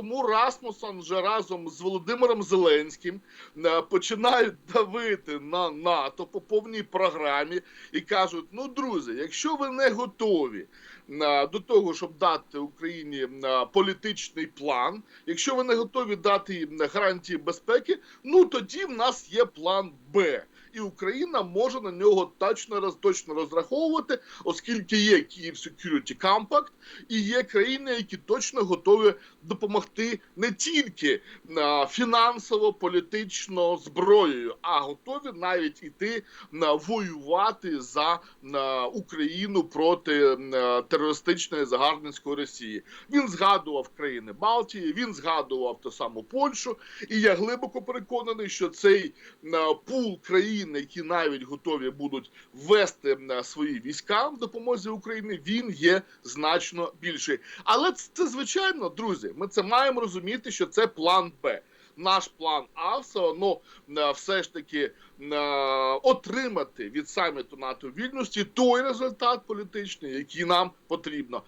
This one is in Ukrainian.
тому Расмусон вже разом з Володимиром Зеленським е, починають давити на НАТО по повній програмі і кажуть: ну, друзі, якщо ви не готові е, до того, щоб дати Україні е, політичний план, якщо ви не готові дати їм гарантії безпеки, ну тоді в нас є план Б. І Україна може на нього точно роз точно розраховувати, оскільки є Київ Security Compact і є країни, які точно готові допомогти не тільки фінансово, політично зброєю, а готові навіть іти на воювати за Україну проти терористичної загарбницької Росії. Він згадував країни Балтії, він згадував ту саму Польщу, і я глибоко переконаний, що цей пул країн, які навіть готові будуть ввести свої війська в допомозі Україні, він є значно більший. Але це, це звичайно, друзі. Ми це маємо розуміти, що це план Б. Наш план А все одно е, все ж таки е, отримати від саміту НАТО вільності той результат політичний, який нам потрібно.